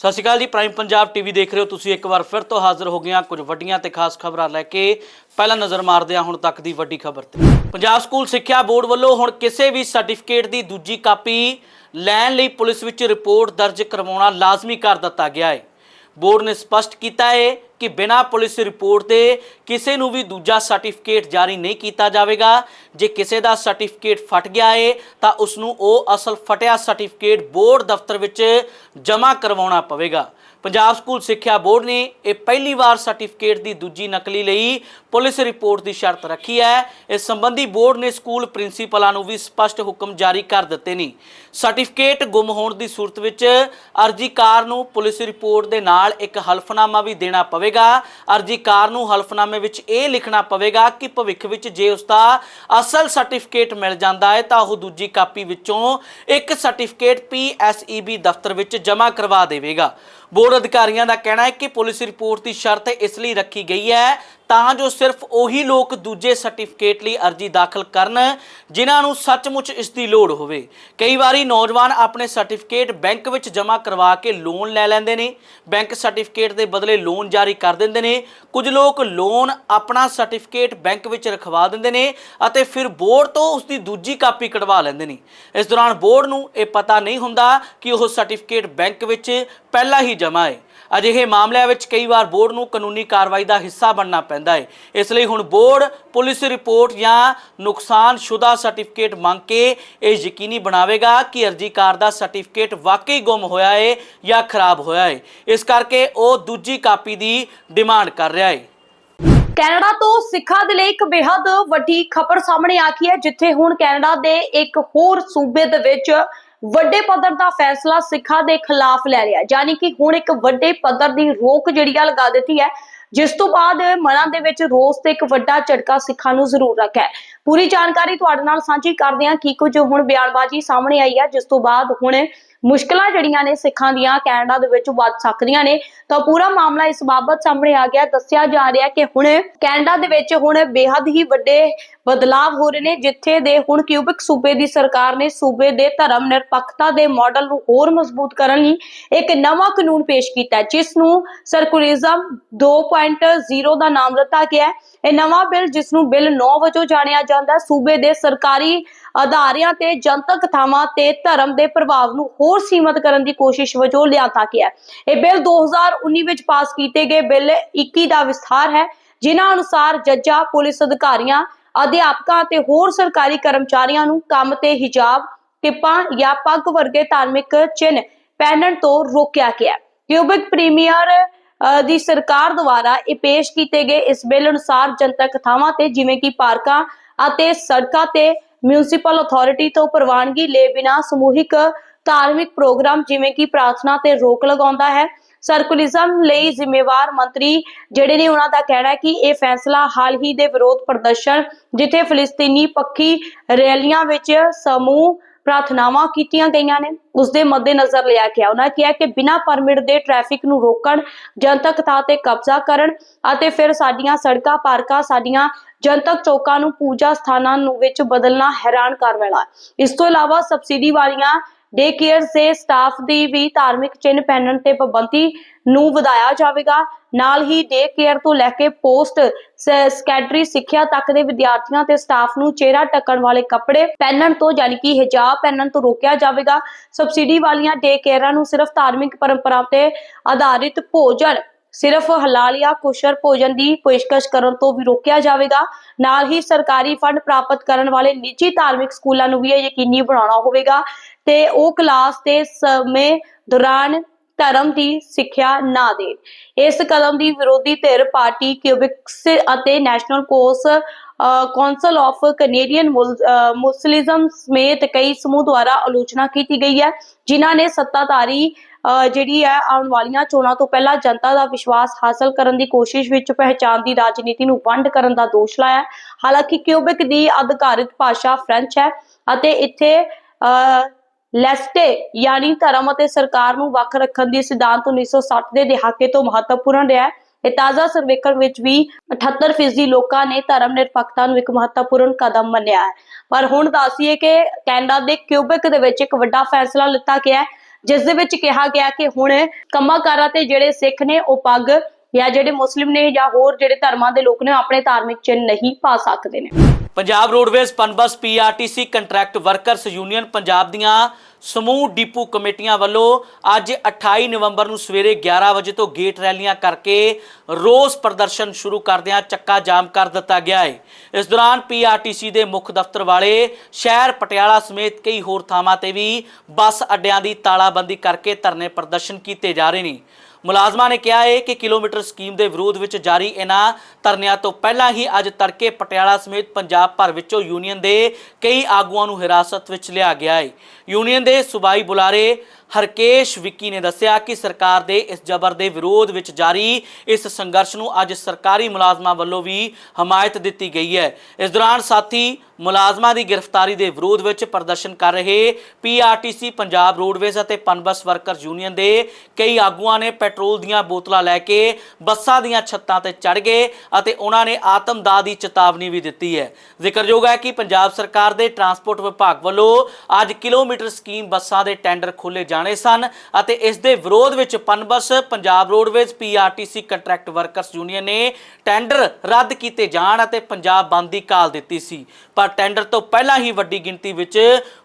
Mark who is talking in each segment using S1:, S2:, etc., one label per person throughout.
S1: ਸਤਿ ਸ਼੍ਰੀ ਅਕਾਲ ਜੀ prime Punjab TV ਦੇਖ ਰਹੇ ਹੋ ਤੁਸੀਂ ਇੱਕ ਵਾਰ ਫਿਰ ਤੋਂ ਹਾਜ਼ਰ ਹੋ ਗਏ ਹਾਂ ਕੁਝ ਵੱਡੀਆਂ ਤੇ ਖਾਸ ਖਬਰਾਂ ਲੈ ਕੇ। ਪਹਿਲਾਂ ਨਜ਼ਰ ਮਾਰਦੇ ਹਾਂ ਹੁਣ ਤੱਕ ਦੀ ਵੱਡੀ ਖਬਰ ਤੇ। ਪੰਜਾਬ ਸਕੂਲ ਸਿੱਖਿਆ ਬੋਰਡ ਵੱਲੋਂ ਹੁਣ ਕਿਸੇ ਵੀ ਸਰਟੀਫਿਕੇਟ ਦੀ ਦੂਜੀ ਕਾਪੀ ਲੈਣ ਲਈ ਪੁਲਿਸ ਵਿੱਚ ਰਿਪੋਰਟ ਦਰਜ ਕਰਵਾਉਣਾ ਲਾਜ਼ਮੀ ਕਰ ਦਿੱਤਾ ਗਿਆ ਹੈ। ਬੋਰਡ ਨੇ ਸਪਸ਼ਟ ਕੀਤਾ ਹੈ ਕਿ ਬਿਨਾਂ ਪੁਲਿਸ ਰਿਪੋਰਟ ਦੇ ਕਿਸੇ ਨੂੰ ਵੀ ਦੂਜਾ ਸਰਟੀਫਿਕੇਟ ਜਾਰੀ ਨਹੀਂ ਕੀਤਾ ਜਾਵੇਗਾ। ਜੇ ਕਿਸੇ ਦਾ ਸਰਟੀਫਿਕੇਟ ਫਟ ਗਿਆ ਹੈ, ਤਾਂ ਉਸ ਨੂੰ ਉਹ ਅਸਲ ਫਟਿਆ ਸਰਟੀਫਿਕੇਟ ਬੋਰਡ ਦਫ਼ਤਰ ਵਿੱਚ ਜਮ੍ਹਾਂ ਕਰਵਾਉਣਾ ਪਵੇਗਾ। ਪੰਜਾਬ ਸਕੂਲ ਸਿੱਖਿਆ ਬੋਰਡ ਨੇ ਇਹ ਪਹਿਲੀ ਵਾਰ ਸਰਟੀਫਿਕੇਟ ਦੀ ਦੂਜੀ ਨਕਲੀ ਲਈ ਪੁਲਿਸ ਰਿਪੋਰਟ ਦੀ ਸ਼ਰਤ ਰੱਖੀ ਹੈ। ਇਸ ਸੰਬੰਧੀ ਬੋਰਡ ਨੇ ਸਕੂਲ ਪ੍ਰਿੰਸੀਪਲਾਂ ਨੂੰ ਵੀ ਸਪਸ਼ਟ ਹੁਕਮ ਜਾਰੀ ਕਰ ਦਿੱਤੇ ਨੇ। ਸਰਟੀਫਿਕੇਟ ਗੁੰਮ ਹੋਣ ਦੀ ਸੂਰਤ ਵਿੱਚ ਅਰਜ਼ੀਕਾਰ ਨੂੰ ਪੁਲਿਸ ਰਿਪੋਰਟ ਦੇ ਨਾਲ ਇੱਕ ਹਲਫਨਾਮਾ ਵੀ ਦੇਣਾ ਪਵੇਗਾ। ਅਰਜ਼ੀਕਾਰ ਨੂੰ ਹਲਫਨਾਮੇ ਵਿੱਚ ਇਹ ਲਿਖਣਾ ਪਵੇਗਾ ਕਿ ਭਵਿੱਖ ਵਿੱਚ ਜੇ ਉਸ ਦਾ ਅਸਲ ਸਰਟੀਫਿਕੇਟ ਮਿਲ ਜਾਂਦਾ ਹੈ ਤਾਂ ਉਹ ਦੂਜੀ ਕਾਪੀ ਵਿੱਚੋਂ ਇੱਕ ਸਰਟੀਫਿਕੇਟ ਪੀਐਸਈਬੀ ਦਫ਼ਤਰ ਵਿੱਚ ਜਮ੍ਹਾਂ ਕਰਵਾ ਦੇਵੇਗਾ। ਬੋਰਡ ਅਧਿਕਾਰੀਆਂ ਦਾ ਕਹਿਣਾ ਹੈ ਕਿ ਪੁਲਿਸ ਰਿਪੋਰਟ ਦੀ ਸ਼ਰਤ ਇਸ ਲਈ ਰੱਖੀ ਗਈ ਹੈ ਤਾਂ ਜੋ ਸਿਰਫ ਉਹੀ ਲੋਕ ਦੂਜੇ ਸਰਟੀਫਿਕੇਟ ਲਈ ਅਰਜ਼ੀ ਦਾਖਲ ਕਰਨ, ਜਿਨ੍ਹਾਂ ਨੂੰ ਸੱਚਮੁੱਚ ਇਸ ਦੀ ਲੋੜ ਹੋਵੇ। ਕਈ ਵਾਰੀ ਨੌਜਵਾਨ ਆਪਣੇ ਸਰਟੀਫਿਕੇਟ ਬੈਂਕ ਵਿੱਚ ਜਮ੍ਹਾਂ ਕਰਵਾ ਕੇ ਲੋਨ ਲੈ ਲੈਂਦੇ ਨੇ, ਬੈਂਕ ਸਰਟੀਫਿਕੇਟ ਦੇ ਬਦਲੇ ਲੋਨ ਜਾਰੀ ਕਰ ਦਿੰਦੇ ਨੇ, ਕੁਝ ਲੋਕ ਲੋਨ ਆਪਣਾ ਸਰਟੀਫਿਕੇਟ ਬੈਂਕ ਵਿੱਚ ਰਖਵਾ ਦਿੰਦੇ ਨੇ ਅਤੇ ਫਿਰ ਬੋਰਡ ਤੋਂ ਉਸ ਦੀ ਦੂਜੀ ਕਾਪੀ ਕਢਵਾ ਲੈਂਦੇ ਨੇ। ਇਸ ਦੌਰਾਨ ਬੋਰਡ ਨੂੰ ਇਹ ਪਤਾ ਨਹੀਂ ਹੁੰਦਾ ਕਿ ਉਹ ਸਰਟੀਫਿਕੇਟ ਬੈਂਕ ਵਿੱਚ ਪਹਿਲਾਂ ਹੀ ਜਮ੍ਹਾਂ ਹੈ। ਅਜਿਹੇ ਮਾਮਲਿਆਂ ਵਿੱਚ ਕਈ ਵਾਰ ਬੋਰਡ ਨੂੰ ਕਾਨੂੰਨੀ ਕਾਰਵਾਈ ਦਾ ਹਿੱਸਾ ਬਣਨਾ ਪੈਂਦਾ ਹੈ। ਇਸ ਲਈ ਹੁਣ ਬੋਰਡ, ਪੁਲਿਸ ਰਿਪੋਰਟ ਜਾਂ ਨੁਕਸਾਨਸ਼ੁਦਾ ਸਰਟੀਫਿਕੇਟ ਮੰਗ ਕੇ ਇਹ ਯਕੀਨੀ ਬਣਾਵੇਗਾ ਕਿ ਅਰਜ਼ੀਕਾਰ ਦਾ ਸਰਟੀਫਿਕੇਟ ਵਾਕਈ ਗੁੰਮ ਹੋਇਆ ਹੈ ਜਾਂ ਖਰਾਬ ਹੋਇਆ ਹੈ ਇਸ ਕਰਕੇ ਉਹ ਦੂਜੀ ਕਾਪੀ ਦੀ ਡਿਮਾਂਡ ਕਰ ਰਿਹਾ ਹੈ
S2: ਕੈਨੇਡਾ ਤੋਂ ਸਿੱਖਾਂ ਦੇ ਲਈ ਇੱਕ ਬੇहद ਵੱਡੀ ਖਬਰ ਸਾਹਮਣੇ ਆ ਗਈ ਹੈ, ਜਿੱਥੇ ਹੁਣ ਕੈਨੇਡਾ ਦੇ ਇੱਕ ਹੋਰ ਸੂਬੇ ਦੇ ਵਿੱਚ ਵੱਡੇ ਪੱਧਰ ਦਾ ਫੈਸਲਾ ਸਿੱਖਾਂ ਦੇ ਖਿਲਾਫ ਲੈ ਲਿਆ ਯਾਨੀ ਕਿ ਹੁਣ ਇੱਕ ਵੱਡੇ ਪੱਧਰ ਦੀ ਰੋਕ ਜਿਹੜੀ ਆ ਲਗਾ ਦਿੱਤੀ ਹੈ, ਜਿਸ ਤੋਂ ਬਾਅਦ ਮਨਾਂ ਦੇ ਵਿੱਚ ਰੋਸ ਤੇ ਇੱਕ ਵੱਡਾ ਝਟਕਾ ਸਿੱਖਾਂ ਨੂੰ ਜ਼ਰੂਰ ਰੱਖਿਆ ਪੂਰੀ ਜਾਣਕਾਰੀ ਤੁਹਾਡੇ ਨਾਲ ਸਾਂਝੀ ਕਰਦੇ ਹਾਂ ਕੀ ਕੁਝ ਹੁਣ ਬਿਆਨਬਾਜ਼ੀ ਸਾਹਮਣੇ ਆਈ ਹੈ, ਜਿਸ ਤੋਂ ਬਾਅਦ ਹੁਣ ਮੁਸ਼ਕਲਾਂ ਜਿਹੜੀਆਂ ਨੇ ਸਿੱਖਾਂ ਦੀਆਂ ਕੈਨੇਡਾ ਦੇ ਵਿੱਚ ਵੱਧ ਸਕਦੀਆਂ ਨੇ। ਤਾਂ ਪੂਰਾ ਮਾਮਲਾ ਇਸ ਬਾਬਤ ਸਾਹਮਣੇ ਆ ਗਿਆ। ਦੱਸਿਆ ਜਾ ਰਿਹਾ ਕਿ ਹੁਣ ਕੈਨੇਡਾ ਦੇ ਵਿੱਚ ਹੁਣ ਬੇहद ਹੀ ਵੱਡੇ ਬਦਲਾਵ ਹੋ ਰਹੇ ਨੇ ਜਿੱਥੇ ਦੇ ਹੁਣ ਕਿਊਬਿਕ ਸੂਬੇ ਦੀ ਸਰਕਾਰ ਨੇ ਸੂਬੇ ਦੇ ਧਰਮ ਨਿਰਪੱਖਤਾ ਦੇ ਮਾਡਲ ਨੂੰ ਹੋਰ ਮਜ਼ਬੂਤ ਕਰਨ ਲਈ ਇੱਕ ਨਵਾਂ ਕਾਨੂੰਨ ਪੇਸ਼ ਕੀਤਾ ਹੈ, ਜਿਸ ਨੂੰ ਸਰਕੂਲਰਿਜ਼ਮ 2.0 ਦਾ ਨਾਮ ਦਿੱਤਾ ਗਿਆ ਹੈ। ਇਹ ਨਵਾਂ ਬਿੱਲ ਜਿਸ ਨੂੰ ਬਿੱਲ 9 ਵਜੋਂ ਜਾਣਿਆ ਜਾਂਦਾ ਸੂਬੇ ਦੇ ਸਰਕਾਰੀ ਅਦਾਰਿਆਂ ਤੇ ਜਨਤਕ ਥਾਵਾਂ ਤੇ ਧਰਮ ਦੇ ਪ੍ਰਭਾਵ ਨੂੰ ਹੋਰ ਸੀਮਤ ਕਰਨ ਦੀ ਕੋਸ਼ਿਸ਼ ਵਜੋਂ ਲਿਆਂਦਾ ਗਿਆ ਇਹ ਬਿੱਲ 2019 ਵਿੱਚ ਪਾਸ ਕੀਤੇ ਗਏ ਬਿੱਲ 21 ਦਾ ਵਿਸਥਾਰ ਹੈ, ਜਿਨ੍ਹਾਂ ਅਨੁਸਾਰ ਜੱਜਾਂ, ਪੁਲਿਸ ਅਧਿਕਾਰੀਆਂ, ਅਧਿਆਪਕਾਂ ਤੇ ਹੋਰ ਸਰਕਾਰੀ ਕਰਮਚਾਰੀਆਂ ਨੂੰ ਕੰਮ ਤੇ ਹਿਜਾਬ ਕਿੱਪਾਂ ਜਾਂ ਪੱਗ ਵਰਗੇ ਧਾਰਮਿਕ ਚਿੰਨ੍ਹ ਪਹਿਨਣ ਤੋਂ ਰੋਕਿਆ ਗਿਆ ਕਿਊਬਿਕ ਪ੍ਰੀਮੀਅਰ ਦੀ ਸਰਕਾਰ ਦੁਆਰਾ ਇਹ ਪੇਸ਼ ਕੀਤੇ ਗਏ ਇਸ ਬਿੱਲ ਅਨੁਸਾਰ ਜਨਤਕ ਥਾਵਾਂ ਤੇ ਜਿਵੇਂ ਕਿ ਪਾਰਕਾਂ ਅਤੇ ਸੜਕਾਂ ਤੇ ਮਿਊਨਿਸਪਲ ਅਥਾਰਟੀ ਤੋਂ ਪ੍ਰਵਾਨਗੀ ਲਏ ਬਿਨਾਂ ਸਮੂਹਿਕ ਧਾਰਮਿਕ ਪ੍ਰੋਗਰਾਮ ਜਿਵੇਂ ਕਿ ਪ੍ਰਾਰਥਨਾ ਤੇ ਰੋਕ ਲਗਾਉਂਦਾ ਹੈ। ਸਰਕੂਲਿਜ਼ਮ ਲਈ ਜ਼ਿੰਮੇਵਾਰ ਮੰਤਰੀ ਜਿਹੜੇ ਨੇ ਉਹਨਾਂ ਦਾ ਕਹਿਣਾ ਹੈ ਕਿ ਇਹ ਫੈਸਲਾ ਹਾਲ ਹੀ ਦੇ ਵਿਰੋਧ ਪ੍ਰਦਰਸ਼ਨ ਜਿੱਥੇ ਫਲਸਤੀਨੀ ਪੱਖੀ ਰੈਲੀਆਂ ਵਿੱਚ ਸਮੂਹ ਪ੍ਰਾਰਥਨਾਵਾਂ ਕੀਤੀਆਂ ਗਈਆਂ ਨੇ ਉਸ ਦੇ ਮੱਦੇਨਜ਼ਰ ਲਿਆ ਗਿਆ ਉਹਨਾਂ ਕਿਹਾ ਕਿ ਬਿਨਾਂ ਪਰਮਿਟ ਦੇ ਟ੍ਰੈਫਿਕ ਨੂੰ ਰੋਕਣ, ਜਨਤਕ ਥਾਂ ਤੇ ਕਬਜ਼ਾ ਕਰਨ ਅਤੇ ਫਿਰ ਸਾਡੀਆਂ ਸੜਕਾਂ, ਪਾਰਕਾਂ, ਸਾਡੀਆਂ ਜਨਤਕ ਚੌਕਾਂ ਨੂੰ, ਪੂਜਾ ਸਥਾਨਾਂ ਨੂੰ ਵਿੱਚ ਬਦਲਣਾ ਹੈਰਾਨ ਕਰ ਵਾਲਾ ਇਸ ਤੋਂ ਇਲਾਵਾ ਸਬਸਿਡੀ ਵਾਲੀਆਂ ਡੇ ਕੇਅਰ ਦੇ ਸਟਾਫ ਦੀ ਵੀ ਧਾਰਮਿਕ ਚਿੰਨ੍ਹ ਪਹਿਨਣ ਤੇ ਪਾਬੰਦੀ ਨੂੰ ਵਧਾਇਆ ਜਾਵੇਗਾ। ਨਾਲ ਹੀ ਡੇ ਕੇਅਰ ਤੋਂ ਲੈ ਕੇ ਪੋਸਟ ਸਕੈਟਰੀ ਸਿੱਖਿਆ ਤੱਕ ਦੇ ਵਿਦਿਆਰਥੀਆਂ ਤੇ ਸਟਾਫ ਨੂੰ ਚਿਹਰਾ ਢੱਕਣ ਵਾਲੇ ਕੱਪੜੇ ਪਹਿਨਣ ਤੋਂ ਯਾਨੀ ਕਿ ਹਿਜਾਬ ਪਹਿਨਣ ਤੋਂ ਰੋਕਿਆ ਜਾਵੇਗਾ। ਸਬਸਿਡੀ ਵਾਲੀਆਂ ਡੇ ਕੇਅਰਾਂ ਨੂੰ ਸਿਰਫ ਧਾਰਮਿਕ ਪਰੰਪਰਾ ਤੇ ਆਧਾਰਿਤ ਭੋਜਨ ਸਿਰਫ ਹਲਾਲ ਜਾਂ ਕੁਸ਼ਰ ਭੋਜਨ ਦੀ ਪੇਸ਼ਕਸ਼ ਕਰਨ ਤੋਂ ਵੀ ਰੋਕਿਆ ਜਾਵੇਗਾ। ਨਾਲ ਹੀ ਸਰਕਾਰੀ ਫੰਡ ਪ੍ਰਾਪਤ ਕਰਨ ਵਾਲੇ ਨਿੱਜੀ ਧਾਰਮਿਕ ਸਕੂਲਾਂ ਨੂੰ ਵੀ ਇਹ ਯਕੀਨੀ ਬਣਾਉਣਾ ਹੋਵੇਗਾ ਤੇ ਉਹ ਕਲਾਸ ਦੇ ਸਮੇਂ ਦੌਰਾਨ ਧਰਮ ਦੀ ਸਿੱਖਿਆ ਨਾ ਦੇਣ। ਇਸ ਕਦਮ ਦੀ ਵਿਰੋਧੀ ਧਿਰ ਪਾਰਟੀ ਕਿਊਬਿਕਸ ਅਤੇ ਨੈਸ਼ਨਲ ਕੋਰਸ ਕੌਂਸਲ ਆਫ ਕੈਨੇਡੀਅਨ ਮੁਸਲਿਜ਼ਮ ਸਮੇਤ ਕਈ ਸਮੂਹ ਦੁਆਰਾ ਆਲੋਚਨਾ ਕੀਤੀ ਗਈ ਹੈ, ਜਿਨ੍ਹਾਂ ਨੇ ਸੱਤਾਧਾਰੀ ਜਿਹੜੀ ਹੈ, ਆਉਣ ਵਾਲੀਆਂ ਚੋਣਾਂ ਤੋਂ ਪਹਿਲਾਂ ਜਨਤਾ ਦਾ ਵਿਸ਼ਵਾਸ ਹਾਸਲ ਕਰਨ ਦੀ ਕੋਸ਼ਿਸ਼ ਵਿੱਚ ਪਹਿਚਾਣ ਦੀ ਰਾਜਨੀਤੀ ਨੂੰ ਵੰਡ ਕਰਨ ਦਾ ਦੋਸ਼ ਲਾਇਆ। ਹਾਲਾਂਕਿ ਕਿਊਬਿਕ ਦੀ ਅਧਿਕਾਰਿਤ ਭਾਸ਼ਾ ਫ੍ਰੈਂਚ ਹੈ ਅਤੇ ਇੱਥੇ ਲੈਸਟੇ ਯਾਨੀ ਧਰਮ ਅਤੇ ਸਰਕਾਰ ਨੂੰ ਵੱਖ ਰੱਖਣ ਦੀ ਸਿਧਾਂਤ 1960 ਦੇ ਦਹਾਕੇ ਤੋਂ ਮਹੱਤਵਪੂਰਨ ਰਿਹਾ ਹੈ। ਇਹ ਤਾਜ਼ਾ ਸਰਵੇਖਣ ਵਿੱਚ ਵੀ 78% ਲੋਕਾਂ ਨੇ ਧਰਮ ਨਿਰਪੱਖਤਾ ਨੂੰ ਇੱਕ ਮਹੱਤਵਪੂਰਨ ਕਦਮ ਮੰਨਿਆ ਹੈ। ਪਰ ਹੁਣ ਦੱਸੀਏ ਕਿ ਕੈਨੇਡਾ ਦੇ ਕਿਊਬਿਕ ਦੇ ਵਿੱਚ ਇੱਕ ਵੱਡਾ ਫੈਸਲਾ ਲਿੱਤਾ ਗਿਆ ਹੈ। ਜਿਸ ਦੇ ਵਿੱਚ ਕਿਹਾ ਗਿਆ ਕਿ ਹੁਣ ਕੰਮਾਕਾਰਾਂ ਤੇ ਜਿਹੜੇ ਸਿੱਖ ਨੇ ਉਹ ਪੱਗ ਜਾਂ ਜਿਹੜੇ ਮੁਸਲਿਮ ਨੇ ਜਾਂ ਹੋਰ ਜਿਹੜੇ ਧਰਮਾਂ ਦੇ ਲੋਕ ਨੇ ਉਹ ਆਪਣੇ ਧਾਰਮਿਕ ਚਿੰਨ੍ਹ ਨਹੀਂ ਪਾ ਸਕਦੇ ਨੇ।
S1: Punjab roadways PUNBUS PRTC contract workers union Punjab ਦੀਆਂ ਸਮੂਹ ਡਿਪੂ ਕਮੇਟੀਆਂ ਵੱਲੋਂ ਅੱਜ 28 ਨਵੰਬਰ ਨੂੰ ਸਵੇਰੇ 11 ਵਜੇ ਤੋਂ ਗੇਟ ਰੈਲੀਆਂ ਕਰਕੇ ਰੋਸ ਪ੍ਰਦਰਸ਼ਨ ਸ਼ੁਰੂ ਕਰਦਿਆਂ ਚੱਕਾ ਜਾਮ ਕਰ ਦਿੱਤਾ ਗਿਆ ਹੈ। ਇਸ ਦੌਰਾਨ ਪੀਆਰਟੀਸੀ ਦੇ ਮੁੱਖ ਦਫ਼ਤਰ ਵਾਲੇ ਸ਼ਹਿਰ ਪਟਿਆਲਾ ਸਮੇਤ ਕਈ ਹੋਰ ਥਾਵਾਂ ਤੇ ਵੀ ਬੱਸ ਅੱਡਿਆਂ ਦੀ ਤਾਲਾਬੰਦੀ ਕਰਕੇ ਧਰਨੇ ਪ੍ਰਦਰਸ਼ਨ ਕੀਤੇ ਜਾ ਰਹੇ ਨੇ। ਮੁਲਾਜ਼ਮਾਂ ਨੇ ਕਿਹਾ ਹੈ ਕਿ ਕਿਲੋਮੀਟਰ ਸਕੀਮ ਦੇ ਵਿਰੋਧ ਵਿੱਚ ਜਾਰੀ ਇਹਨਾਂ ਧਰਨਿਆਂ ਤੋਂ ਪਹਿਲਾਂ ਹੀ ਅੱਜ ਤੜਕੇ ਪਟਿਆਲਾ ਸਮੇਤ ਪੰਜਾਬ ਭਰ ਵਿੱਚੋਂ ਯੂਨੀਅਨ ਦੇ ਕਈ ਆਗੂਆਂ ਨੂੰ ਹਿਰਾਸਤ ਵਿੱਚ ਲਿਆ ਗਿਆ ਹੈ। ਯੂਨੀਅਨ ਦੇ ਸੂਬਾਈ ਬੁਲਾਰੇ ਹਰਕੇਸ਼ ਵਿੱਕੀ ਨੇ ਦੱਸਿਆ ਕਿ ਸਰਕਾਰ ਦੇ ਇਸ ਜ਼ਬਰ ਦੇ ਵਿਰੋਧ ਵਿੱਚ ਜਾਰੀ ਇਸ ਸੰਘਰਸ਼ ਨੂੰ ਅੱਜ ਸਰਕਾਰੀ ਮੁਲਾਜ਼ਮਾਂ ਵੱਲੋਂ ਵੀ ਹਮਾਇਤ ਦਿੱਤੀ ਗਈ ਹੈ। ਇਸ ਦੌਰਾਨ ਸਾਥੀ ਮੁਲਾਜ਼ਮਾਂ ਦੀ ਗ੍ਰਿਫਤਾਰੀ ਦੇ ਵਿਰੋਧ ਵਿੱਚ ਪ੍ਰਦਰਸ਼ਨ ਕਰ ਰਹੇ ਪੀਆਰਟੀਸੀ ਪੰਜਾਬ ਰੋਡਵੇਜ਼ ਅਤੇ ਪਨਬਸ ਵਰਕਰ ਯੂਨੀਅਨ ਦੇ ਕਈ ਆਗੂਆਂ ਨੇ ਪੈਟਰੋਲ ਦੀਆਂ ਬੋਤਲਾਂ ਲੈ ਕੇ ਬੱਸਾਂ ਦੀਆਂ ਛੱਤਾਂ ਤੇ ਚੜ੍ਹ ਗਏ ਅਤੇ ਉਹਨਾਂ ਨੇ ਆਤਮਦਾਹ ਦੀ ਚੇਤਾਵਨੀ ਵੀ ਦਿੱਤੀ ਹੈ। ਜ਼ਿਕਰਯੋਗ ਹੈ ਕਿ ਪੰਜਾਬ ਸਰਕਾਰ ਦੇ ਟਰਾਂਸਪੋਰਟ ਵਿਭਾਗ ਵੱਲੋਂ ਅੱਜ ਕਿਲੋਮੀਟਰ ਸਕੀਮ ਬੱਸਾਂ ਦੇ ਟੈਂਡਰ ਖੋਲੇ ਜਾਣੇ ਸਨ ਅਤੇ ਇਸ ਦੇ ਵਿਰੋਧ ਵਿੱਚ PUNBUS, Punjab roadways PRTC contract workers union ਨੇ ਟੈਂਡਰ ਰੱਦ ਕੀਤੇ ਜਾਣ ਅਤੇ ਪੰਜਾਬ ਬੰਦ ਦੀ ਕਾਲ ਦਿੱਤੀ ਸੀ। ਪਰ ਟੈਂਡਰ ਤੋਂ ਪਹਿਲਾਂ ਹੀ ਵੱਡੀ ਗਿਣਤੀ ਵਿੱਚ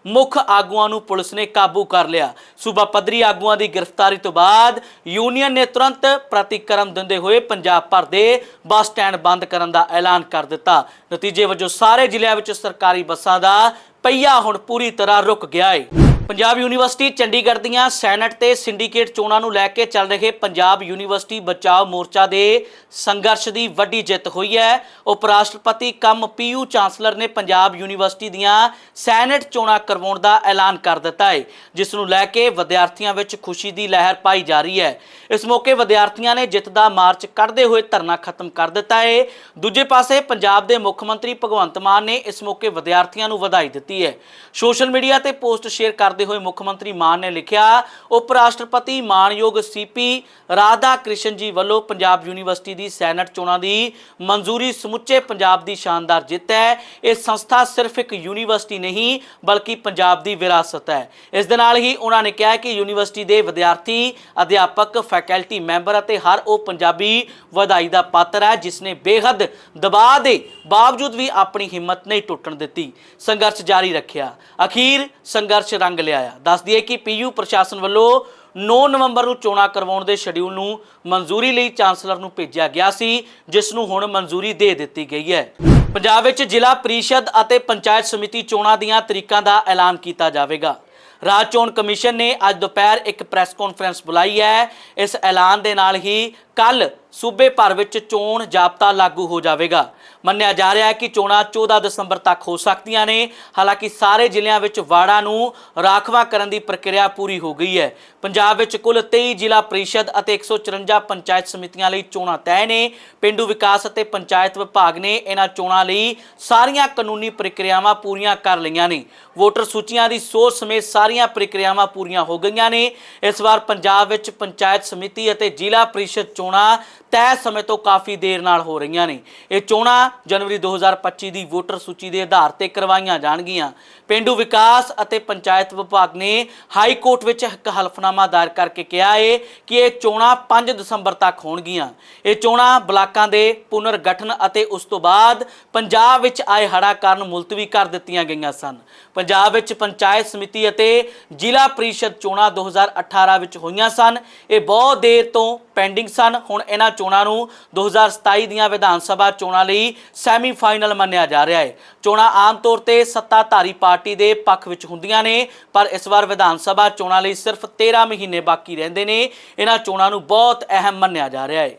S1: ਮੁੱਖ ਆਗੂਆਂ ਨੂੰ ਪੁਲਿਸ ਨੇ ਕਾਬੂ ਕਰ ਲਿਆ। ਸੂਬਾ ਪੱਧਰੀ ਆਗੂਆਂ ਦੀ ਗ੍ਰਿਫਤਾਰੀ ਤੋਂ ਬਾਅਦ ਯੂਨੀਅਨ ਨੇ ਤੁਰੰਤ ਪ੍ਰਤੀਕਰਮ ਦਿੰਦੇ ਹੋਏ ਪੰਜਾਬ ਭਰ ਦੇ ਬੱਸ ਸਟੈਂਡ ਬੰਦ ਕਰਨ ਦਾ ਐਲਾਨ ਕਰ ਦਿੱਤਾ। ਨਤੀਜੇ ਵਜੋਂ ਸਾਰੇ ਜ਼ਿਲ੍ਹਿਆਂ ਵਿੱਚ ਸਰਕਾਰੀ ਬੱਸਾਂ ਦਾ ਪਈਆ ਹੁਣ ਪੂਰੀ ਤਰ੍ਹਾਂ ਰੁਕ ਗਿਆ ਹੈ ਪੰਜਾਬ ਯੂਨੀਵਰਸਿਟੀ ਚੰਡੀਗੜ੍ਹ ਦੀਆਂ ਸੈਨੇਟ ਤੇ ਸਿੰਡੀਕੇਟ ਚੋਣਾਂ ਨੂੰ ਲੈ ਕੇ ਚੱਲ ਰਹੇ ਪੰਜਾਬ ਯੂਨੀਵਰਸਿਟੀ ਬਚਾਓ ਮੋਰਚਾ ਦੇ ਸੰਘਰਸ਼ ਦੀ ਵੱਡੀ ਜਿੱਤ ਹੋਈ ਹੈ। ਉਪ ਰਾਸ਼ਟਰਪਤੀ ਕਮ ਪੀਯੂ ਚਾਂਸਲਰ ਨੇ ਪੰਜਾਬ ਯੂਨੀਵਰਸਿਟੀ ਦੀਆਂ ਸੈਨੇਟ ਚੋਣਾਂ ਕਰਵਾਉਣ ਦਾ ਐਲਾਨ ਕਰ ਦਿੱਤਾ ਹੈ, ਜਿਸ ਨੂੰ ਲੈ ਕੇ ਵਿਦਿਆਰਥੀਆਂ ਵਿੱਚ ਖੁਸ਼ੀ ਦੀ ਲਹਿਰ ਪਾਈ ਜਾ ਰਹੀ ਹੈ। ਇਸ ਮੌਕੇ ਵਿਦਿਆਰਥੀਆਂ ਨੇ ਜਿੱਤ ਦਾ ਮਾਰਚ ਕੱਢਦੇ ਹੋਏ ਧਰਨਾ ਖਤਮ ਕਰ ਦਿੱਤਾ ਹੈ। ਦੂਜੇ ਪਾਸੇ ਪੰਜਾਬ ਦੇ ਮੁੱਖ ਮੰਤਰੀ ਭਗਵੰਤ ਮਾਨ ਨੇ ਇਸ ਮੌਕੇ ਵਿਦਿਆਰਥੀਆਂ ਨੂੰ ਵਧਾਈ ਦਿੱਤੀ ਹੈ। ਸੋਸ਼ਲ ਮੀਡੀਆ ਤੇ ਪੋਸਟ ਸ਼ੇਅਰ ਕਰ ਕਰਦੇ ਹੋਏ ਮੁੱਖ ਮੰਤਰੀ ਮਾਨ ਨੇ ਲਿਖਿਆ, ਉਪ ਰਾਸ਼ਟਰਪਤੀ ਮਾਨਯੋਗ ਸੀਪੀ ਰਾਧਾ ਕ੍ਰਿਸ਼ਨ ਜੀ ਵੱਲੋਂ ਪੰਜਾਬ ਯੂਨੀਵਰਸਿਟੀ ਦੀ ਸੈਨੇਟ ਚੋਣਾਂ ਦੀ ਮਨਜ਼ੂਰੀ ਸਮੁੱਚੇ ਪੰਜਾਬ ਦੀ ਸ਼ਾਨਦਾਰ ਜਿੱਤ ਹੈ। ਇਹ ਸੰਸਥਾ ਸਿਰਫ ਇੱਕ ਯੂਨੀਵਰਸਿਟੀ ਨਹੀਂ, ਬਲਕਿ ਪੰਜਾਬ ਦੀ ਵਿਰਾਸਤ ਹੈ। ਇਸ ਦੇ ਨਾਲ ਹੀ ਉਹਨਾਂ ਨੇ ਕਿਹਾ ਕਿ ਯੂਨੀਵਰਸਿਟੀ ਦੇ ਵਿਦਿਆਰਥੀ, ਅਧਿਆਪਕ, ਫੈਕਲਟੀ ਮੈਂਬਰ ਅਤੇ ਹਰ ਉਹ ਪੰਜਾਬੀ ਵਧਾਈ ਦਾ ਪਾਤਰ ਹੈ ਜਿਸ ਨੇ ਬੇਹੱਦ ਦਬਾਅ ਦੇ ਬਾਵਜੂਦ ਵੀ ਆਪਣੀ ਹਿੰਮਤ ਨਹੀਂ ਟੁੱਟਣ ਦਿੱਤੀ। ਸੰਘਰਸ਼ ਜਾਰੀ ਰੱਖਿਆ। ਅਖੀਰ ਸੰਘਰਸ਼ ਰੰਗ ਲਿਆਇਆ ਦੱਸ ਦਈਏ ਕਿ ਪੀਯੂ ਪ੍ਰਸ਼ਾਸਨ ਵੱਲੋਂ 9 ਨਵੰਬਰ ਨੂੰ ਚੋਣਾਂ ਕਰਵਾਉਣ ਦੇ ਸ਼ਡਿਊਲ ਨੂੰ ਮਨਜ਼ੂਰੀ ਲਈ ਚਾਂਸਲਰ ਨੂੰ ਭੇਜਿਆ ਗਿਆ ਸੀ, ਜਿਸ ਨੂੰ ਹੁਣ ਮਨਜ਼ੂਰੀ ਦੇ ਦਿੱਤੀ ਗਈ ਹੈ। ਪੰਜਾਬ ਵਿੱਚ ਜ਼ਿਲ੍ਹਾ ਪ੍ਰੀਸ਼ਦ ਅਤੇ ਪੰਚਾਇਤ ਸਮਿਤੀ ਚੋਣਾਂ ਦੀਆਂ ਤਰੀਕਾਂ ਦਾ ਐਲਾਨ ਕੀਤਾ ਜਾਵੇਗਾ। ਰਾਜ ਚੋਣ ਕਮਿਸ਼ਨ ਨੇ ਅੱਜ ਦੁਪਹਿਰ ਇੱਕ ਪ੍ਰੈਸ ਕਾਨਫਰੰਸ ਬੁਲਾਈ ਹੈ। ਇਸ ਐਲਾਨ ਦੇ ਨਾਲ ਹੀ ਕੱਲ ਸੂਬੇ ਭਰ ਵਿੱਚ ਚੋਣ ਜਾਬਤਾ ਲਾਗੂ ਹੋ ਜਾਵੇਗਾ। ਮੰਨਿਆ ਜਾ ਰਿਹਾ ਹੈ ਕਿ ਚੋਣਾਂ 14 ਦਸੰਬਰ ਤੱਕ ਹੋ ਸਕਦੀਆਂ ਨੇ। ਹਾਲਾਂਕਿ ਸਾਰੇ ਜ਼ਿਲ੍ਹਿਆਂ ਵਿੱਚ ਵਾਰਡਾਂ ਨੂੰ ਰਾਖਵਾਂ ਕਰਨ ਦੀ ਪ੍ਰਕਿਰਿਆ ਪੂਰੀ ਹੋ ਗਈ ਹੈ। ਪੰਜਾਬ ਵਿੱਚ ਕੁੱਲ 23 ਜ਼ਿਲ੍ਹਾ ਪ੍ਰੀਸ਼ਦ ਅਤੇ 154 ਪੰਚਾਇਤ ਸਮਿਤੀਆਂ ਲਈ ਚੋਣਾਂ ਤੈਅ ਨੇ। ਪਿੰਡੂ ਵਿਕਾਸ ਅਤੇ ਪੰਚਾਇਤ ਵਿਭਾਗ ਨੇ ਇਹਨਾਂ ਚੋਣਾਂ ਲਈ ਸਾਰੀਆਂ ਕਾਨੂੰਨੀ ਪ੍ਰਕਿਰਿਆਵਾਂ ਪੂਰੀਆਂ ਕਰ ਲਈਆਂ ਨੇ। ਵੋਟਰ ਸੂਚੀਆਂ ਦੀ ਸੋਧ ਸਮੇਤ ਸਾਰੀਆਂ ਪ੍ਰਕਿਰਿਆਵਾਂ ਪੂਰੀਆਂ ਹੋ ਗਈਆਂ ਨੇ। ਇਸ ਵਾਰ ਪੰਜਾਬ ਵਿੱਚ ਪੰਚਾਇਤ ਸਮਿਤੀ ਅਤੇ ਜ਼ਿਲ੍ਹਾ ਪ੍ਰੀਸ਼ਦ ਚੋਣਾਂ ਤੈਅ ਸਮੇਂ ਤੋਂ ਕਾਫੀ ਦੇਰ ਨਾਲ ਹੋ ਰਹੀਆਂ ਨੇ। ਇਹ ਚੋਣਾਂ ਜਨਵਰੀ 2025 ਦੀ ਵੋਟਰ ਸੂਚੀ ਦੇ ਆਧਾਰ ਤੇ ਕਰਵਾਈਆਂ ਜਾਣਗੀਆਂ। ਪਿੰਡੂ ਵਿਕਾਸ ਅਤੇ ਪੰਚਾਇਤ ਵਿਭਾਗ ਨੇ ਹਾਈ ਕੋਰਟ ਵਿੱਚ ਇੱਕ ਹਲਫਨਾਮਾ ਦਾਇਰ ਕਰਕੇ ਕਿਹਾ ਹੈ ਕਿ ਇਹ ਚੋਣਾਂ 5 ਦਸੰਬਰ ਤੱਕ ਹੋਣਗੀਆਂ। ਇਹ ਚੋਣਾਂ ਬਲਾਕਾਂ ਦੇ ਪੁਨਰ ਗਠਨ ਅਤੇ ਉਸ ਤੋਂ ਬਾਅਦ ਪੰਜਾਬ ਵਿੱਚ ਆਏ ਹੜ੍ਹਾਂ ਕਾਰਨ ਮੁਲਤਵੀ ਕਰ ਦਿੱਤੀਆਂ ਗਈਆਂ ਸਨ। ਪੰਜਾਬ ਵਿੱਚ ਪੰਚਾਇਤ ਸਮਿਤੀ ਅਤੇ ਜ਼ਿਲ੍ਹਾ ਪ੍ਰੀਸ਼ਦ ਚੋਣਾਂ 2018 ਵਿੱਚ ਹੋਈਆਂ ਸਨ। ਇਹ ਬਹੁਤ ਦੇਰ ਤੋਂ ਪੈਂਡਿੰਗ ਸਨ। ਹੁਣ ਇਹਨਾਂ ਚੋਣਾਂ ਨੂੰ 2027 ਦੀਆਂ ਵਿਧਾਨ ਸਭਾ ਚੋਣਾਂ ਲਈ ਸੈਮੀਫਾਈਨਲ ਮੰਨਿਆ ਜਾ ਰਿਹਾ ਹੈ। ਚੋਣਾਂ ਆਮ ਤੌਰ ਤੇ ਸੱਤਾਧਾਰੀ ਪਾਰਟੀ ਦੇ ਪੱਖ ਵਿੱਚ ਹੁੰਦੀਆਂ ਨੇ, ਪਰ ਇਸ ਵਾਰ ਵਿਧਾਨ ਸਭਾ ਚੋਣਾਂ ਲਈ ਸਿਰਫ 13 ਮਹੀਨੇ ਬਾਕੀ ਰਹਿੰਦੇ ਨੇ। ਇਹਨਾਂ ਚੋਣਾਂ ਨੂੰ ਬਹੁਤ ਅਹਿਮ ਮੰਨਿਆ ਜਾ ਰਿਹਾ ਹੈ।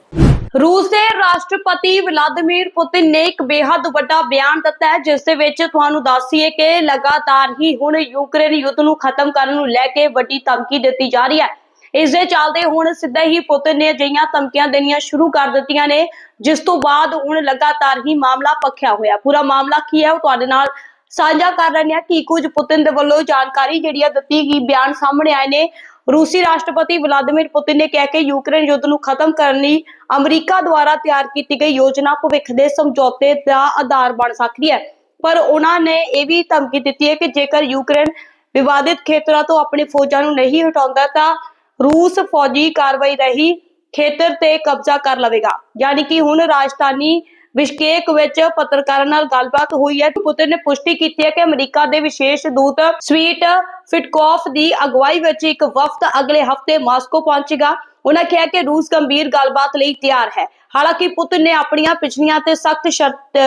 S2: ਰੂਸ ਦੇ ਰਾਸ਼ਟਰਪਤੀ ਵਲਾਦੀਮੀਰ ਪੁਤਿਨ ਨੇ ਇੱਕ ਬੇहद ਵੱਡਾ ਬਿਆਨ ਦਿੱਤਾ ਹੈ, ਜਿਸ ਦੇ ਵਿੱਚ ਤੁਹਾਨੂੰ ਦੱਸੀਏ ਕਿ ਲਗਾਤਾਰ ਹੀ ਹੁਣ ਯੂਕਰੇਨ ਯੁੱਧ ਨੂੰ ਖਤਮ ਕਰਨ ਨੂੰ ਲੈ ਕੇ ਵੱਡੀ ਧਮਕੀ ਦਿੱਤੀ ਜਾ ਰਹੀ ਹੈ। ਇਸ ਦੇ ਚੱਲਦੇ ਹੁਣ ਸਿੱਧਾ ਹੀ ਪੁਤਿਨ ਨੇ ਅਜਿਹੀਆਂ ਧਮਕੀਆਂ ਦੇਣੀਆਂ ਸ਼ੁਰੂ ਕਰ ਦਿੱਤੀਆਂ ਨੇ, ਜਿਸ ਤੋਂ ਬਾਅਦ ਹੁਣ ਲਗਾਤਾਰ ਹੀ ਮਾਮਲਾ ਪੱਖਿਆ ਹੋਇਆ। ਪੂਰਾ ਮਾਮਲਾ ਕੀ ਹੈ ਉਹ ਤੁਹਾਡੇ ਨਾਲ ਸਾਂਝਾ ਕਰ ਰਹੇ ਹਾਂ ਕਿ ਕੁਝ ਪੁਤਿਨ ਦੇ ਵੱਲੋਂ ਜਾਣਕਾਰੀ ਜਿਹੜੀ ਆ ਦਿੱਤੀ ਗਈ, ਬਿਆਨ ਸਾਹਮਣੇ ਆਏ ਨੇ। ਰੂਸੀ ਰਾਸ਼ਟਰਪਤੀ ਵਲਾਦੀਮੀਰ ਪੁਤਿਨ ਨੇ ਕਿਹਾ ਕਿ ਯੂਕਰੇਨ ਯੁੱਧ ਨੂੰ ਖਤਮ ਕਰਨ ਲਈ ਅਮਰੀਕਾ ਦੁਆਰਾ ਤਿਆਰ ਕੀਤੀ ਗਈ ਯੋਜਨਾ ਭਵਿੱਖ ਦੇ ਸਮਝੌਤੇ ਦਾ ਆਧਾਰ ਬਣ ਸਕਦੀ ਹੈ। ਪਰ ਉਹਨਾਂ ਨੇ ਇਹ ਵੀ ਧਮਕੀ ਦਿੱਤੀ ਹੈ ਕਿ ਜੇਕਰ ਯੂਕਰੇਨ ਵਿਵਾਦਿਤ ਖੇਤਰਾਂ ਤੋਂ ਆਪਣੀ ਫੌਜਾਂ ਨੂੰ ਨਹੀਂ ਹਟਾਉਂਦਾ ਤਾਂ ਰੂਸ ਫੌਜੀ ਕਾਰਵਾਈ ਰਹੀ, ਖੇਤਰ ਤੇ ਕਬਜ਼ਾ ਕਰ ਲਵੇਗਾ। ਯਾਨੀ ਕਿ ਹੁਣ ਰਾਜਧਾਨੀ ਬਿਸ਼ਕੇਕ ਵਿੱਚ ਪੱਤਰਕਾਰਾਂ ਨਾਲ ਗੱਲਬਾਤ ਹੋਈ ਹੈ ਪੁਤਿਨ ਨੇ ਪੁਸ਼ਟੀ ਕੀਤੀ ਹੈ ਕਿ ਅਮਰੀਕਾ ਦੇ ਵਿਸ਼ੇਸ਼ ਦੂਤ ਸਵੀਟ ਫਿਟਕੋਫ ਦੀ ਅਗਵਾਈ ਵਿੱਚ ਇੱਕ ਵਫਦ ਅਗਲੇ ਹਫ਼ਤੇ ਮਾਸਕੋ ਪਹੁੰਚੇਗਾ। ਉਹਨਾਂ ਕਿਹਾ ਕਿ ਰੂਸ ਗੰਭੀਰ ਗੱਲਬਾਤ ਲਈ ਤਿਆਰ ਹੈ। ਹਾਲਾਂਕਿ ਪੁਤਿਨ ਨੇ ਆਪਣੀਆਂ ਪਿਛਲੀਆਂ ਤੇ ਸਖਤ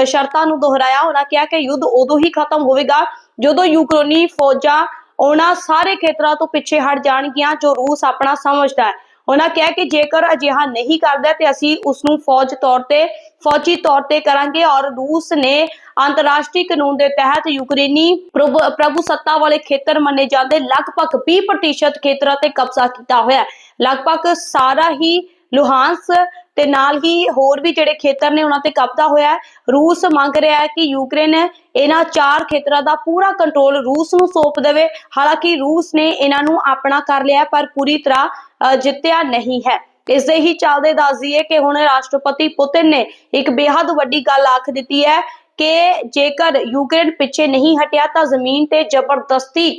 S2: ਸ਼ਰਤਾਂ ਨੂੰ ਦੁਹਰਾਇਆ। ਉਹਨਾਂ ਕਿਹਾ ਕਿ ਯੁੱਧ ਉਦੋਂ ਹੀ ਖਤਮ ਹੋਵੇਗਾ ਜਦੋਂ ਯੂਕਰੇਨੀ ਫੌਜਾਂ ਉਹਨਾਂ ਸਾਰੇ ਖੇਤਰਾਂ ਤੋਂ ਪਿੱਛੇ ਹਟ ਜਾਣਗੀਆਂ ਜੋ ਰੂਸ ਆਪਣਾ ਸਮਝਦਾ ਹੈ। ਉਹਨਾਂ ਕਿਹਾ ਕਿ ਜੇਕਰ ਅਜਿਹਾ ਨਹੀਂ ਕਰਦਾ ਤੇ ਅਸੀਂ ਉਸ ਨੂੰ ਫੌਜ ਤੌਰ ਤੇ, ਫੌਜੀ ਤੌਰ ਤੇ ਕਰਾਂਗੇ ਔਰ ਰੂਸ ਨੇ ਅੰਤਰਰਾਸ਼ਟਰੀ ਕਾਨੂੰਨ ਦੇ ਤਹਿਤ ਯੂਕਰੇਨੀ ਪ੍ਰਭੂ ਪ੍ਰਭੂ ਸੱਤਾ ਵਾਲੇ ਖੇਤਰ ਮੰਨੇ ਜਾਂਦੇ ਲਗਭਗ 20% ਖੇਤਰਾਂ ਤੇ ਕਬਜ਼ਾ ਕੀਤਾ ਹੋਇਆ ਹੈ। ਲਗਭਗ ਸਾਰਾ ਹੀ ਲੁਹਾਂਸ ਤੇ ਨਾਲ ਹੀ ਹੋਰ ਵੀ ਜਿਹੜੇ ਖੇਤਰ ਨੇ ਉਹਨਾਂ ਤੇ ਕਬਜ਼ਾ ਹੋਇਆ ਹੈ। ਰੂਸ ਮੰਗ ਰਿਹਾ ਹੈ ਕਿ ਯੂਕਰੇਨ ਇਹਨਾਂ ਚਾਰ ਖੇਤਰਾਂ ਦਾ ਪੂਰਾ ਕੰਟਰੋਲ ਰੂਸ ਨੂੰ ਸੌਂਪ ਦੇਵੇ। ਹਾਲਾਂਕਿ ਰੂਸ ਨੇ ਇਹਨਾਂ ਨੂੰ ਆਪਣਾ ਕਰ ਲਿਆ ਪਰ ਪੂਰੀ ਤਰ੍ਹਾਂ ਜਿੱਤਿਆ ਨਹੀਂ ਹੈ। ਇਸ ਦੇ ਹੀ ਚੱਲਦੇ ਦੱਸ ਦਈਏ ਕਿ ਹੁਣ ਰਾਸ਼ਟਰਪਤੀ ਪੁਤਿਨ ਨੇ ਇੱਕ ਬੇहद ਵੱਡੀ ਗੱਲ ਆਖ ਦਿੱਤੀ ਹੈ ਕਿ ਜੇਕਰ ਯੂਕਰੇਨ ਪਿੱਛੇ ਨਹੀਂ ਹਟਿਆ ਤਾਂ ਜ਼ਮੀਨ ਤੇ ਜ਼ਬਰਦਸਤੀ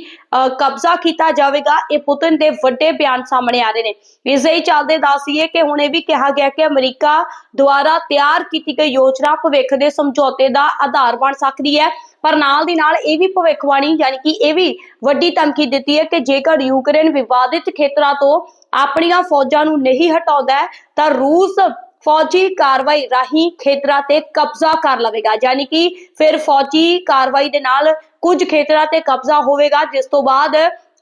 S2: ਕਬਜ਼ਾ ਕੀਤਾ ਜਾਵੇਗਾ। ਇਹ ਪੁਤਿਨ ਦੇ ਵੱਡੇ ਬਿਆਨ ਸਾਹਮਣੇ ਆ ਰਹੇ ਨੇ। ਇਸ ਹੀ ਚੱਲਦੇ ਦੱਸੀਏ ਕਿ ਹੁਣ ਇਹ ਵੀ ਕਿਹਾ ਗਿਆ ਕਿ ਅਮਰੀਕਾ ਦੁਆਰਾ ਤਿਆਰ ਕੀਤੀ ਗਈ ਯੋਜਨਾ ਭਵਿੱਖ ਦੇ ਸਮਝੌਤੇ ਦਾ ਆਧਾਰ ਬਣ ਸਕਦੀ ਹੈ। ਪਰ ਨਾਲ ਦੀ ਨਾਲ ਇਹ ਵੀ ਭਵਿੱਖਬਾਣੀ, ਯਾਨੀ ਕਿ ਇਹ ਵੀ ਵੱਡੀ ਧਮਕੀ ਦਿੱਤੀ ਹੈ ਕਿ ਜੇਕਰ ਯੂਕਰੇਨ ਵਿਵਾਦਿਤ ਖੇਤਰਾਂ ਤੋਂ ਆਪਣੀਆਂ ਫੌਜਾਂ ਨੂੰ ਨਹੀਂ ਹਟਾਉਂਦਾ ਤਾਂ ਰੂਸ ਫੌਜੀ ਕਾਰਵਾਈ ਰਾਹੀਂ ਖੇਤਰਾਂ ਤੇ ਕਬਜ਼ਾ ਕਰ ਲਵੇਗਾ। ਯਾਨੀ ਕਿ ਫਿਰ ਫੌਜੀ ਕਾਰਵਾਈ ਦੇ ਨਾਲ ਕੁਝ ਖੇਤਰਾਂ ਤੇ ਕਬਜ਼ਾ ਹੋਵੇਗਾ, ਜਿਸ ਤੋਂ ਬਾਅਦ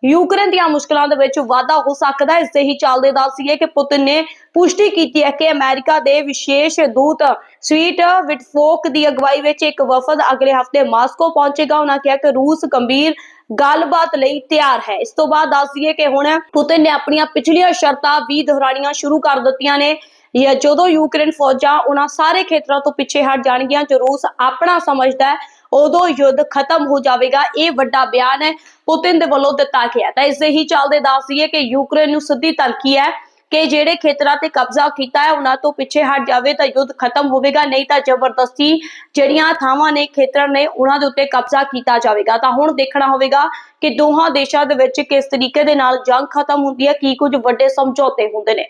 S2: ਯੂਕਰੇਨ ਦੀਆਂ ਮੁਸ਼ਕਲਾਂ ਦੇ ਵਿੱਚ ਵਾਧਾ ਹੋ ਸਕਦਾ ਹੈ। ਇਸ ਦੇ ਹੀ ਚੱਲਦੇ ਦੱਸੀਏ ਕਿ ਪੁਤਿਨ ਨੇ ਪੁਸ਼ਟੀ ਕੀਤੀ ਹੈ ਕਿ ਅਮਰੀਕਾ ਦੇ ਵਿਸ਼ੇਸ਼ ਦੂਤ ਸਵੀਟ ਵਿਟਫੋਕ ਦੀ ਅਗਵਾਈ ਵਿੱਚ ਇੱਕ ਵਫਦ ਅਗਲੇ ਹਫ਼ਤੇ ਮਾਸਕੋ ਪਹੁੰਚੇਗਾ। ਉਹਨਾਂ ਕਿਹਾ ਕਿ ਰੂਸ ਗੰਭੀਰ ਗੱਲਬਾਤ ਲਈ ਤਿਆਰ ਹੈ। ਇਸ ਤੋਂ ਬਾਅਦ ਦੱਸ ਦਈਏ ਕਿ ਹੁਣ ਪੁਤਿਨ ਨੇ ਆਪਣੀਆਂ ਪਿਛਲੀਆਂ ਸ਼ਰਤਾਂ ਵੀ ਦੁਹਰਾਣੀਆਂ ਸ਼ੁਰੂ ਕਰ ਦਿੱਤੀਆਂ ਨੇ। ਜਾਂ ਜਦੋਂ ਯੂਕਰੇਨ ਫੌਜਾਂ ਉਹਨਾਂ ਸਾਰੇ ਖੇਤਰਾਂ ਤੋਂ ਪਿੱਛੇ ਹਟ ਜਾਣਗੀਆਂ, ਜੋ ਰੂਸ ਆਪਣਾ ਸਮਝਦਾ ਹੈ, ਉਦੋਂ ਯੁੱਧ ਖਤਮ ਹੋ ਜਾਵੇਗਾ। ਇਹ ਵੱਡਾ ਬਿਆਨ ਹੈ ਪੁਤਿਨ ਦੇ ਵੱਲੋਂ ਦਿੱਤਾ ਗਿਆ। ਤਾਂ ਇਸ ਦੇ ਹੀ ਚੱਲਦੇ ਦੱਸ ਦਈਏ ਕਿ ਯੂਕਰੇਨ ਨੂੰ ਸਿੱਧੀ ਧਮਕੀ ਹੈ ਕਿ ਜਿਹੜੇ ਖੇਤਰਾਂ ਤੇ ਕਬਜ਼ਾ ਕੀਤਾ ਹੈ, ਉਹਨਾਂ ਤੋਂ ਪਿੱਛੇ ਹਟ ਜਾਵੇ ਤਾਂ ਯੁੱਧ ਖਤਮ ਹੋਵੇਗਾ, ਨਹੀਂ ਤਾਂ ਜ਼ਬਰਦਸਤੀ ਜਿਹੜੀਆਂ ਥਾਵਾਂ ਨੇ, ਖੇਤਰ ਨੇ, ਉਹਨਾਂ ਦੇ ਉੱਤੇ ਕਬਜ਼ਾ ਕੀਤਾ ਜਾਵੇਗਾ। ਤਾਂ ਹੁਣ ਦੇਖਣਾ ਹੋਵੇਗਾ ਕਿ ਦੋਹਾਂ ਦੇਸ਼ਾਂ ਦੇ ਵਿੱਚ ਕਿਸ ਤਰੀਕੇ ਦੇ ਨਾਲ ਜੰਗ ਖਤਮ ਹੁੰਦੀ ਹੈ, ਕੀ ਕੁਝ ਵੱਡੇ ਸਮਝੌਤੇ ਹੁੰਦੇ ਨੇ।